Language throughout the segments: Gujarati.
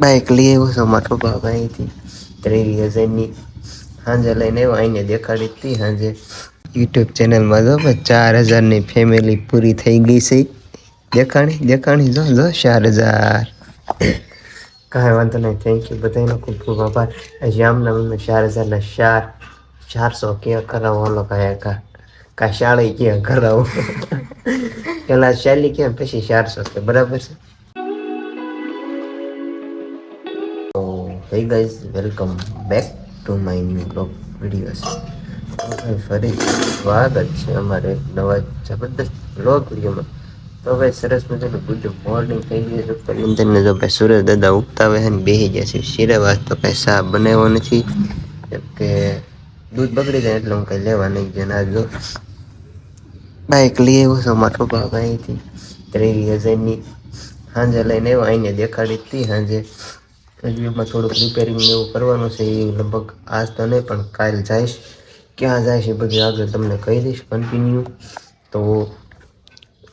બાઈક લઈ આવ્યો છો. મારા પપ્પા અહીંથી ત્રેવીસ હજારની સાંજે લઈને આવ્યો. અહીંને દેખાડી હતી. સાંજે યુટ્યુબ ચેનલમાં જો ચાર હજારની ફેમિલી પૂરી થઈ ગઈ છે. દેખાણી દેખાણી જો જો, ચાર હજાર. કાંઈ વાંધો નહીં. થેન્ક યુ બધાનો ખૂબ ખૂબ આભાર. હજી મમ્મી ચાર હજારના ચાર, ચારસો કે કરાવો? ઓલો કાંઈ કા કા શાળી કે કરાવો? પેલા શાલી કે પછી ચારસો કે બરાબર છે? Hey guys welcome back to my new blog videos ફરી સ્વાગત છે અમારે એક નવા જબરદસ્ત બ્લોગ વિડીયોમાં. તો ભાઈ સરસ મજાનું ગુડ મોર્નિંગ થઈ ગયું છે તો ઇન્દરને જો ભાઈ સુરજ દાદા ઉગતા હોય છે ને બેસી છે. શિરાવાસ તો કાંઈ સા બનાવ્યો નથી. કેમ કે દૂધ બગડી જાય એટલે હું કંઈ લેવા નહીં ગયો ને આ જો. બાઈક લઈ આવ્યો છો મારા પપ્પા અહીંથી. ત્રેવીસ હજારની સાંજે લઈને આવ્યો, અહીંને દેખાડી હતી સાંજે હજી થોડુંક રિપેરિંગ એવું કરવાનું છે એ લગભગ આજ તો નહીં, પણ કાલ જઈશ. ક્યાં જાય છે બધું આગળ તમને કહી દઈશ કન્ટિન્યુ તો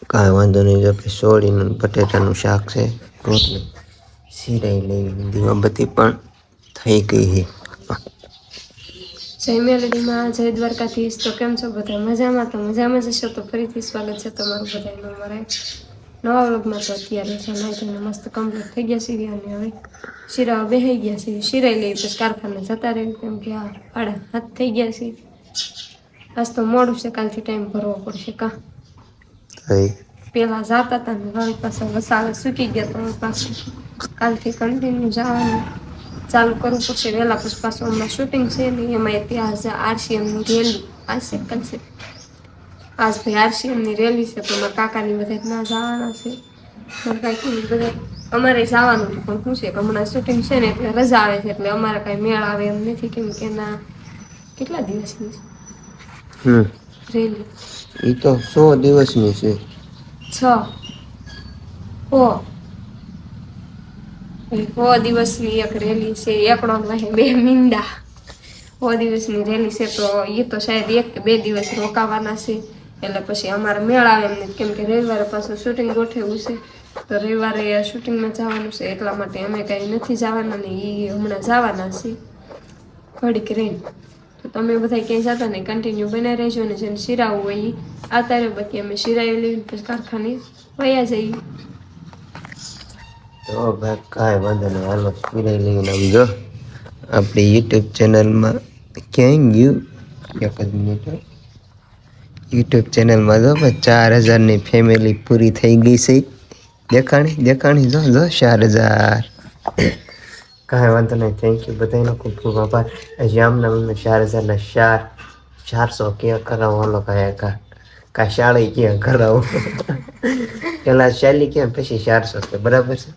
કાંઈ વાંધો નહીં, જો કે સોળીનું બટેટાનું શાક છે, રોટલી. સિરાઈ લેવી દીવાબત્તી પણ થઈ ગઈ છે. જય મેલડીમાં જય દ્વારકાધીશ. તો કેમ છો બધા? મજામાં? તો મજામાં જ હશો? તો ફરીથી સ્વાગત છે તમારું બધાનું અમારે. નવા વ્લોગમાં તો અત્યારે છે નાઈ ધોઈને મસ્ત કમ્પ્લીટ થઈ ગયા સીરી અને હવે શીરા બેહી ગયા છે શિરાઈ લઈ પછી કારખાને જતા રહે કેમ કે આ આડા હાથ થઈ ગયા છે આજ તો મોડું છે કાલથી ટાઈમ ભરવો પડશે કા પેલા જતા હતા ને હવે પાછા વસાવે સૂકી ગયા તો પાછું કાલથી કન્ટિન્યુ જવાનું ચાલુ કરવું પડશે વહેલા પછી પાછું હમણાં શૂટિંગ છે ને એમાં ત્યાં આરસીએમની રેલી આજ છે છે આજ ભાઈ આરસીએમની રેલી છે તો મારા કાકાની બધા ના જવાના છે મારા કાકીની બધા અમારે જવાનું હતું પણ શું છે કે હમણાં શૂટિંગ છે ને એટલે રજા આવે છે એટલે અમારે કાંઈ મેળ આવે એમ નથી કેમ કે ના કેટલા દિવસની છે રેલી એ તો સો દિવસની છે છ ઓ સો દિવસની એક રેલી છે એકડો બે મીંડા સો દિવસની રેલી છે તો એ તો શાયદ એક કે બે દિવસ રોકાવાના છે એટલે પછી અમારે મેળ આવે એમ નથી કેમ કે રવિવારે પાછું શૂટિંગ ગોઠવ્યું છે. તો રવિવારે શૂટિંગમાં જવાનું છે. એટલા માટે અમે કાંઈ નથી જવાના ને એ હમણાં જવાના છે. ઘડીક રહીને. તો તમે બધા ક્યાંય જતા નહીં. કન્ટિન્યુ બનાવી રહેજો ને જેને શિરાવું હોય એ આ તારે બાકી અમે શિરાવી લઈને પછી કારખાને વયા જઈએ. તો ભાઈ કાંઈ વાંધો નહીં. હાલો શિરાઈ લઈને આવી જો. આપણી યુટ્યુબ ચેનલમાં ક્યાંય ગયું? એક જ મિનિટ. યુટ્યુબ ચેનલમાં જો ચાર હજારની ફેમિલી પૂરી થઈ ગઈ છે. દેખાણી દેખાણી જો જો, ચાર હજાર. કાંઈ વાંધો નહીં થેન્ક યુ બધાનો ખૂબ ખૂબ આભાર. હજી આમના મને ચાર હજારના ચાર, ચારસો ક્યાં કરાવો હાલો કાંઈ કા કા શાળી ક્યાં કરાવો? પેલા શાલી ક્યાં, પછી ચારસો કે બરાબર છે?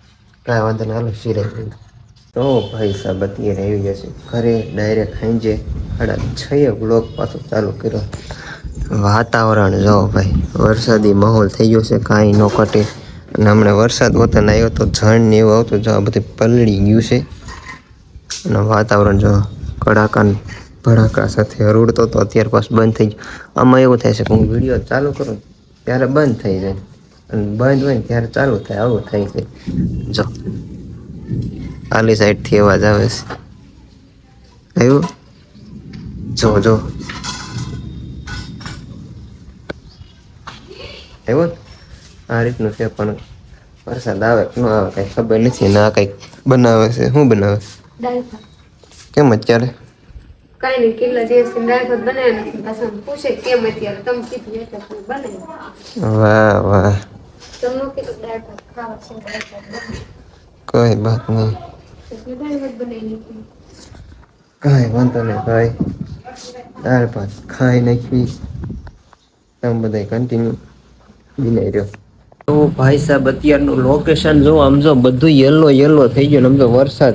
કાંઈ વાંધો નહીં, હાલો સિરાઈ તો ભાઈ સાહેબ અત્યારે આવી જશે ઘરે ડાયરેક્ટ સાંજે સાડા છ બ્લોક પાછો ચાલુ કર્યો. વાતાવરણ જો ભાઈ, વરસાદી માહોલ થઈ ગયો છે, કાંઈ ન કટે અને હમણાં વરસાદ વતન આવ્યો તો જણ ને એવું આવતું, જો આ બધું પલળી ગયું છે. અને વાતાવરણ જો કડાકા ને ભડાકા સાથે હરુડતો તો અત્યારે પાછું બંધ થઈ ગયો. આમાં એવું થાય છે કે હું વીડિયો ચાલુ કરું ત્યારે બંધ થઈ જાય. અને બંધ હોય ત્યારે ચાલુ થાય, આવું થાય છે. જો, આલી સાઈડથી અવાજ આવે છે. આવ્યું? જો જો. આવ્યો? આ રીતનું છે પણ વરસાદ આવે ન આવે કંઈ ખબર નથી ના કંઈક બનાવે છે. શું બનાવે? કેમ અત્યારે? કઈ નહીં કેટલા દિવસથી દાળ ભાત પાછા પૂછે કેમ અત્યારે? તમે કીધું એટલે પછી વાહ વાહ. તમને કીધું ખાવા છે. કોઈ બાત નહીં. કાંઈ વાંધો નહીં ભાઈ. દાળ ભાત ખાઈ નાખી. તમે બધા કન્ટિન્યુ બિનાઈ તો ભાઈ સાહેબ, અત્યારનું લોકેશન જો આમ જો બધું યલો યલો થઈ ગયું આમ જો વરસાદ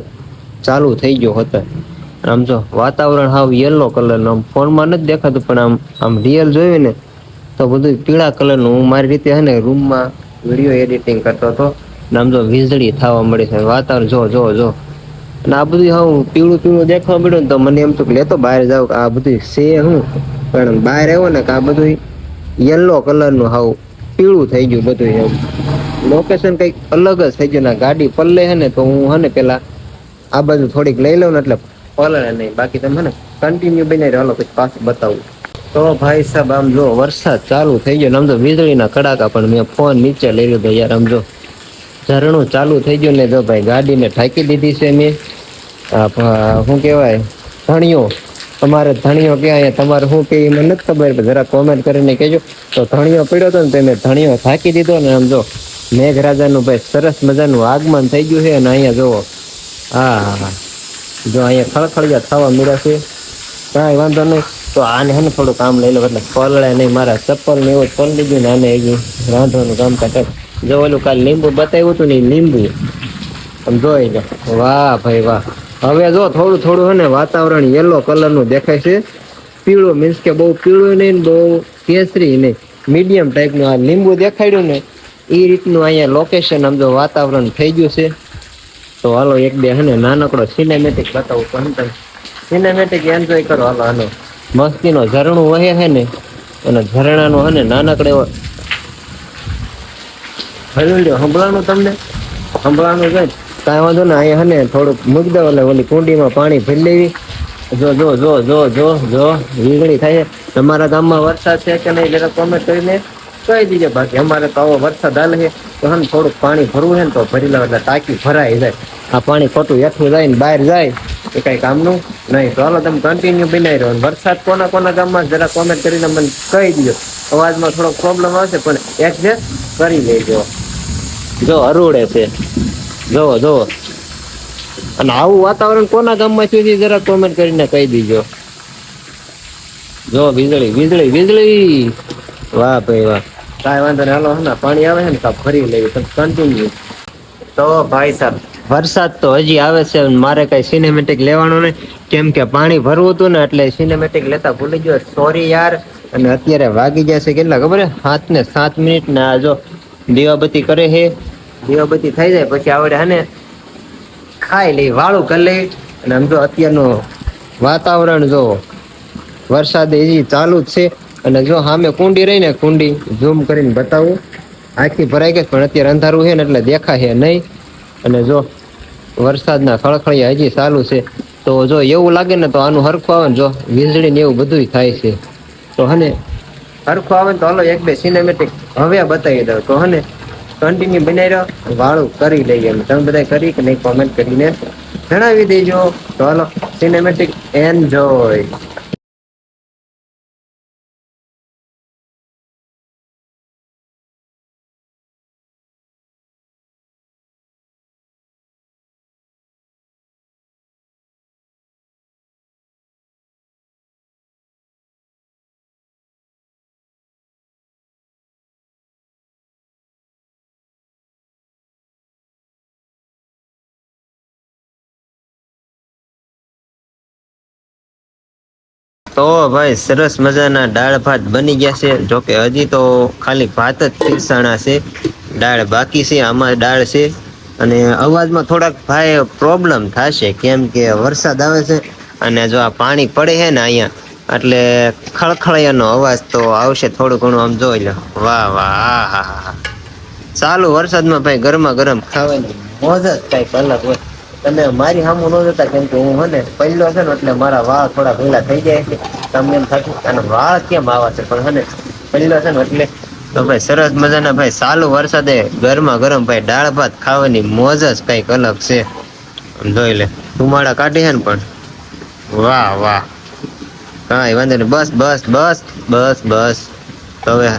ચાલુ થઈ ગયો હતો. આમ જો વાતાવરણ હાવ યલો કલરનું આમ ફોનમાં નથી દેખાતું, પણ આમ આમ રિયલ જોયું ને, તો બધું પીળા કલરનું હું મારી રીતે હે ને રૂમમાં વીડિયો એડિટિંગ કરતો હતો, ને આમ જો વીજળી થવા મળી છે. વાતાવરણ જો જો જો. અને આ બધું હાવ પીળું પીળું દેખવા મળ્યું ને તો મને એમ તો લેતો બહાર જાવ આ બધું છે હું. પણ બહાર આવ્યો ને કે આ બધું યલો કલરનું હાવ પીળું થઈ ગયું બધું એમ. લોકેશન કંઈક અલગ જ થઈ ગયું ના ગાડી પલ્લે હે ને તો હું હે ને પેલા આ બાજુ થોડીક લઈ લઉં ને એટલે પલળે નહીં. બાકી તમે ને કન્ટિન્યુ બની રહ્યો પછી પાછું બતાવું. તો ભાઈ સાહેબ, આમ જો વરસાદ ચાલુ થઈ ગયો આમ તો વીજળીના કડાકા પણ મેં ફોન નીચે લઈ લીધો યાર. આમ જો ઝરણું ચાલુ થઈ ગયું ને, જો ભાઈ ગાડીને ઠાકી દીધી છે મેં. શું કહેવાય? ધણીઓ તમારે ધણીઓ ક્યાં તમારે શું કે? મને નથી ખબર. જરા કોમેન્ટ કરીને કહેજો. તો ધણીઓ પડ્યો હતો ને તો મેં ધણીઓ થાકી દીધો ને આમ જો, મેઘરાજાનું ભાઈ સરસ મજાનું આગમન થઈ ગયું છે અને અહીંયા જુઓ. હા હા જો અહીંયા ખળખળિયા થવા મળ્યા છે. કાંઈ વાંધો નહીં. તો આને હે ને થોડું કામ લઈ લો. એટલે પલળે નહીં, મારા ચપ્પલ ને એવું પલ લીધું ને આને હજી રાંધવાનું કામ કાઢે જો ઓલું કાલ લીંબુ બતાવ્યું હતું ને લીંબુ. આમ જોઈ લો. વાહ, ભાઈ વાહ. હવે જો થોડું થોડું હે ને વાતાવરણ યલો કલરનું દેખાય છે. પીળું મીન્સ કે બહુ પીળું નહીં બહુ કેસરી નહીં. મીડિયમ ટાઈપનું આ લીંબુ દેખાડ્યું ને એ રીતનું અહીંયા લોકેશન આમ જો વાતાવરણ થઈ ગયું છે. તો હાલો એક બે હે ને નાનકડો સિનેમેટિક બતાવું પણ તમે સિનેમેટિક એન્જોય કરો, હાલો હાલો. મસ્તીનો ઝરણું વહે છે ને, અને ઝરણાનો હે નાનકડો એવો હલું સંભળાનું તમને? સંભળાનું છે કાંઈ વાંધો ને, અહીંયા હે ને થોડુંક મૂકી દો એટલે ઓલી કુંડીમાં પાણી ભરી લેવી. જો જો જો જો જો જો, વીજળી થાય. તમારા ગામમાં વરસાદ છે કે નહીં, જરા કોમેન્ટ કરીને કહી દીજે. બાકી અમારે તો આવો વરસાદ હાલે છે. તો હે થોડુંક પાણી ભરવું છે ને તો ભરી લો એટલે ટાંકી ભરાઈ જાય. આ પાણી ખોટું હેઠું જાય ને બહાર જાય, એ કાંઈ કામનું નહીં. તો હાલો, તમે કન્ટિન્યુ બનાવી રહ્યો. વરસાદ કોના કોના ગામમાં જરા કોમેન્ટ કરીને મને કહી દીજો. અવાજમાં થોડોક પ્રોબ્લેમ આવશે, પણ એડજસ્ટ કરી લેજો. જો, અરૂડે છે. જોવો જોવો અને આવું વાતાવરણ કોના ગામમાં થયું છે જરા કોમેન્ટ કરીને કહી દીજો. જો વીજળી વીજળી વીજળી. વાહ ભાઈ વાહ. કાંઈ વાંધો નહીં. હાલો, હમણાં પાણી આવે છે ને તો ફરી લેવી તમે કન્ટિન્યુ તો ભાઈ સાહેબ, વરસાદ તો હજી આવે છે મારે કઈ સિનેમેટિક લેવાનું નહીં. કેમ કે પાણી ભરવું હતું ને એટલે સિનેમેટિક લેતા ભૂલી ગયો. સોરી યાર. અને અત્યારે વાગી જશે કેટલા ખબર સાત ને સાત મિનિટ ને આ જો દીવાબત્તી કરે છે. દીવાબત્તી થઈ જાય, પછી આવડે હને ખાઈ લઈ વાળું કરી લઈ અને આમ જો અત્યારનું વાતાવરણ જો વરસાદ હજી ચાલુ જ છે. અને જો સામે કુંડી રહી ને, કુંડી ઝૂમ કરીને બતાવું. આખી ભરાઈ ગઈ પણ અત્યારે અંધારું છે ને, એટલે દેખાય નહીં. અને જો વરસાદના ખળખળિયા હજી ચાલુ છે, તો જો એવું લાગે ને, તો આનું હરખું આવે ને, જો વીજળી ને એવું બધું થાય છે. તો હને હરખું આવે ને, તો હાલો એક બે સિનેમેટિક હવે બતાવી દઉં. તો હને કન્ટિન્યુ બનાવી રહ્યો વાળું કરી લઈએ એમ. તમે બધા કરી કે નહીં કોમેન્ટ કરીને જણાવી દેજો. હાલો સિનેમેટિક એન્જોય તો ભાઈ, સરસ મજાના દાળ ભાત બની ગયા છે. જોકે હજી તો ખાલી ભાત જ પીરસાણા છે. દાળ બાકી છે, આમાં દાળ છે. અને અવાજમાં થોડાક ભાઈ પ્રોબ્લેમ થશે, કેમ કે વરસાદ આવે છે અને જો આ પાણી પડે છે ને અહીંયા, એટલે ખળખળિયાનો અવાજ તો આવશે થોડું ઘણું, આમ જોઈ લો. વાહ વાહ હા હા. ચાલુ, વરસાદમાં ભાઈ ગરમા ગરમ ખાવાની મોજ જ કંઈક અલગ હોય. તમે મારી સામું ન જોતા કેમ કે હું હને પહેલો છે ને એટલે મારા વાળ થોડા ભેગા થઈ જાય છે. તમને એમ થતું અને વાળ કેમ આવા છે? પણ હને પહેલો છે ને એટલે તો ભાઈ સરસ મજાના ભાઈ ચાલુ વરસાદે ગરમા ગરમ ભાઈ દાળ ભાત ખાવાની મોજ જ કંઈક અલગ છે. જોઈ લે, ધુમાડા કાઢી છે ને પણ. વાહ વાહ. કાંઈ વાંધો નહીં. બસ બસ બસ બસ બસ. તો હવે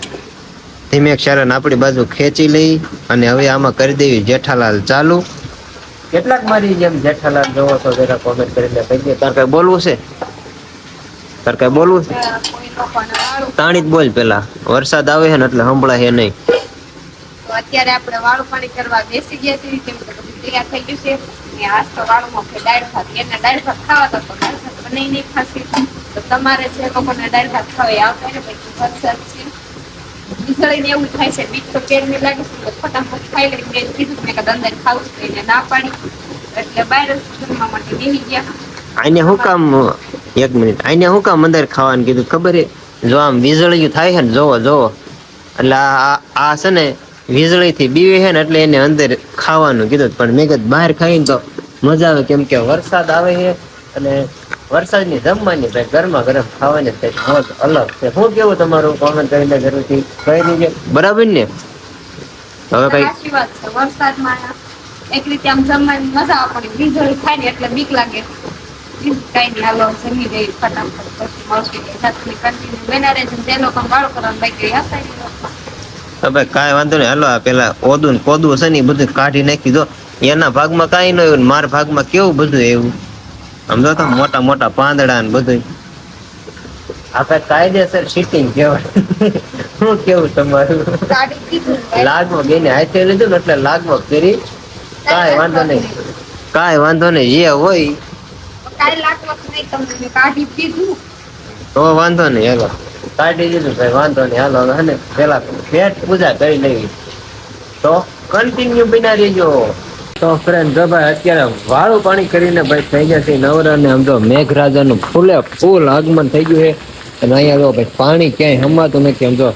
ધીમે શરણ આપણી બાજુ ખેંચી લઈ અને હવે આમાં કરી દેવી જેઠાલાલ ચાલુ. કેટલાક મારી જેમ જેઠાલાલ જોવો છો, જરા કોમેન્ટ કરીને કહીએ તાર કઈ બોલવું છે? તાર કઈ બોલવું છે? વાળું તાણી જ બોલ પેલા. વરસાદ આવે છે ને એટલે સંભળાય નહીં. અત્યારે આપણે વાળું પાણી કરવા બેસી ગયા છીએ, કેમ કે બધું તૈયાર થઈ ગયું છે. ને આજ તો વાળુમાં કે દાળ ભાત, એના દાળ ભાત ખાવા તો દાળ ભાત બનાવી નહીં ખાશે. તો તમારે જે લોકોને દાળ ભાત ખાવા આવતા ને, પછી વરસાદ છે વીજળી ને એવું થાય છે. બીક તો પેરની લાગે? છે ફટાફટ ખાઈ લઈ મેં કીધું મેં કદાચ અંદર ખાવું એને ના પાડી. એટલે બહાર જમવા માટે બેસી ગયા. આને હું કામ, એક મિનિટ. આને હું કામ અંદર ખાવાનું કીધું? ખબર જો આમ વીજળીયું થાય છે ને, જોવો જોવો. એટલે આ, આ- આ છે ને, વીજળીથી બીવે છે ને, એટલે એને અંદર ખાવાનું કીધું. પણ મેં કીધું બહાર ખાઈને તો મજા આવે. કેમ કે વરસાદ આવે છે અને વરસાદની જમવાની ભાઈ ગરમા ગરમ ખાવાની કંઈક મોજ અલગ છે. શું કેવું તમારું કોમેન્ટ કરીને જરૂરથી કહી દીજો. બરાબર ને? હવે કઈ? વરસાદમાં એક રીતે આમ જમવાની મજા આવે વીજળી થાય ને એટલે બીક લાગે. કઈ નહીં. હાલો જમી જઈ ફટાફટ. પછી મળશું સાથે કન્ટિન્યુ બેના રહે તે લોકો વાળો કરવાનું બાકી હતા હવે કાંઈ વાંધો નહીં. હાલો આ પેલા ઓદું કોદું છે ને બધું કાઢી નાખી દો. એના ભાગમાં કાંઈ ન ને મારા ભાગમાં કેવું બધું એવું? આમ જો તો મોટા મોટા પાંદડા ને બધું આપણે કાયદેસર સિટિંગ કહેવાય. શું કેવું તમારું? લાગમાં બેને હાથે લીધું ને એટલે લાગમાં કરી કાંઈ વાંધો નહીં. કાંઈ વાંધો નહીં. જે હોય. તો વાંધો નહીં હાલો. કાઢી દીધું ભાઈ વાંધો નહીં. હાલો હે ને પેલા પેટ પૂજા કરી લેવી. તો કન્ટિન્યુ બિના રહેજો. તો ફ્રેન્ડ જો ભાઈ, અત્યારે વાળું પાણી કરીને ભાઈ થઈ ગયા નવરા ને આમ જો મેઘરાજાનું ફૂલે ફૂલ આગમન થઈ ગયું છે. અને અહીંયા જો ભાઈ પાણી ક્યાંય હમવાતું નથી, આમ જો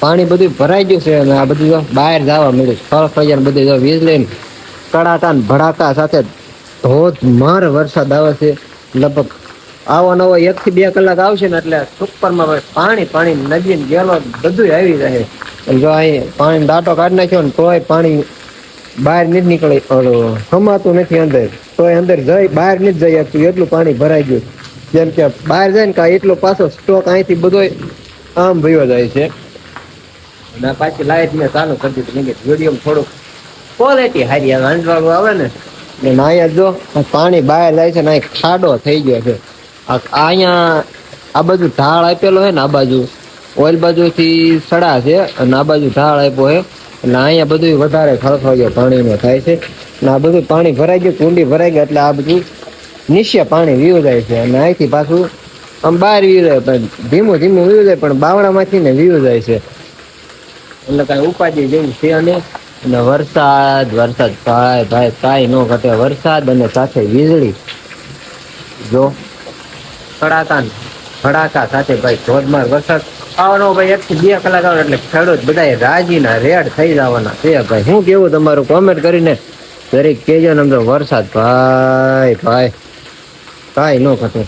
પાણી બધું ભરાઈ ગયું છે અને આ બધું જો બહાર જવા મળ્યું ફળ ફળિયા બધું જો વીજળી ને કડાકા ને ભડાકા સાથે ધોધમાર વરસાદ આવે છે. લગભગ આવો નવો એક થી બે કલાક આવશે ને એટલે સુપરમાં ભાઈ પાણી પાણી નદી ગેલો બધું આવી રહે જો અહીં પાણી દાંટો કાઢી નાખ્યો ને તોય પાણી બહાર નથી નીકળે ઓલો હમાતું નથી અંદર. તોય અંદર જઈ બહાર નથી જઈ શકતું એટલું પાણી ભરાઈ ગયું. જેમ કે બહાર જાય ને કાંઈ એટલો પાછો સ્ટોક અહીંથી બધો આમ ભયો જાય છે. ના પાછી લાઈટ મેં ચાલુ કરી દીધી. કે વીડિયો થોડુંક ક્વોલિટી હારી. આવે અંજવાળું આવે ને. ને અહીંયા જો પાણી બહાર જાય છે ને અહીં ખાડો થઈ ગયો છે. આ આ અહીંયા આ બાજુ ઢાળ આપેલો છે ને આ બાજુ. ઓઇલ બાજુથી સડા છે અને આ બાજુ ઢાળ આપ્યો છે. અને અહીંયા બધું વધારે ખળખળિયો પાણીનો થાય છે. અને આ બધું પાણી ભરાઈ ગયું, કુંડી ભરાઈ ગઈ, એટલે આ બધું નિશ્ચય પાણી વીવ જાય છે. અને અહીંથી પાછું આમ બહાર વીવ જાય પણ ધીમું ધીમું વીવ જાય પણ બાવણામાંથી ને વીવ જાય છે. એટલે કાંઈ ઉપાધિ જેવું છે અને અને વરસાદ વરસાદ ભાઈ ભાઈ, કાંઈ ન ઘટે. વરસાદ અને સાથે વીજળી. જો, કડાકા ભડાકા સાથે ભાઈ ધોધમાર વરસાદ આવવાનો ભાઈ એક બે કલાક આવે એટલે ખેડૂત બધા રાજીના, રેડ થઈ જવાના. છે ભાઈ શું કેવું તમારું કોમેન્ટ કરીને દરેક કેજો ને તો વરસાદ, ભાઈ ભાઈ, કાંઈ ન ઘટે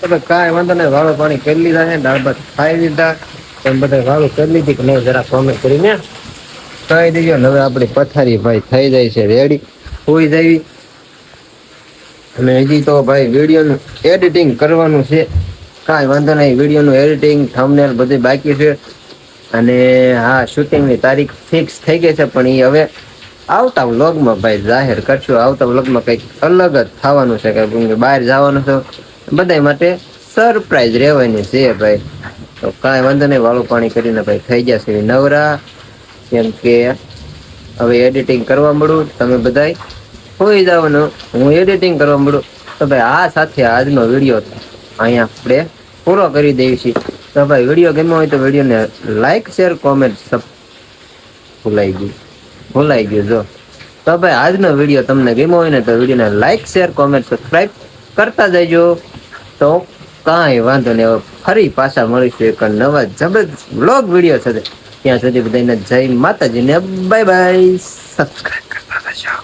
તો કાંઈ વાંધો નહીં, વાળું પાણી કરી લીધા છે, દાળ ખાઈ લીધા. તમે બધા વાળું કરી લીધી કે નહીં, જરા કોમેન્ટ કરીને કહી દેજો. ને હવે આપણી પથારી ભાઈ થઈ જાય છે રેડી હોઈ જાય. અને હજી તો ભાઈ વિડીયોનું એડિટિંગ કરવાનું છે. કાંઈ વાંધો નહીં, વિડીયોનું એડિટિંગ થંબનેલ બધું બાકી છે. અને હા શૂટિંગની તારીખ ફિક્સ થઈ ગઈ છે, પણ એ હવે આવતા વ્લોગમાં ભાઈ જાહેર કરશું. આવતા વ્લોગમાં કંઈક અલગ જ થવાનું છે કે બહાર જવાનું છે. બધા માટે સરપ્રાઈઝ રહેવાની છે ભાઈ. તો કાંઈ વાંધો નહીં, વાળું પાણી કરીને ભાઈ થઈ જશે. નવરા, કેમ કે હવે એડિટિંગ કરવા મળું તમે બધાય હોઈ જવાનું. હું એડિટિંગ કરવા મળું તો ભાઈ આ સાથે આજનો વીડિયો અહીંયા આપણે પૂરો કરી દઈએ છીએ તો ભાઈ વીડિયો ગમ્યો હોય તો વિડીયોને લાઈક શેર કોમેન્ટ સબ ભૂલાઈ ગયું. ભૂલાઈ ગયું, જો. તો ભાઈ, આજનો વીડિયો તમને ગમ્યો હોય ને તો વિડીયોને લાઈક શેર કોમેન્ટ સબસ્ક્રાઈબ કરતા જજો. તો કાંઈ વાંધો નહીં, હવે ફરી પાછા મળીશું એક નવા જબરદસ્ત વ્લોગ વીડિયો સાથે. ત્યાં સુધી બધાને જય માતાજીને બાય બાય સબસ્ક્રાઈબ કરતા જજો.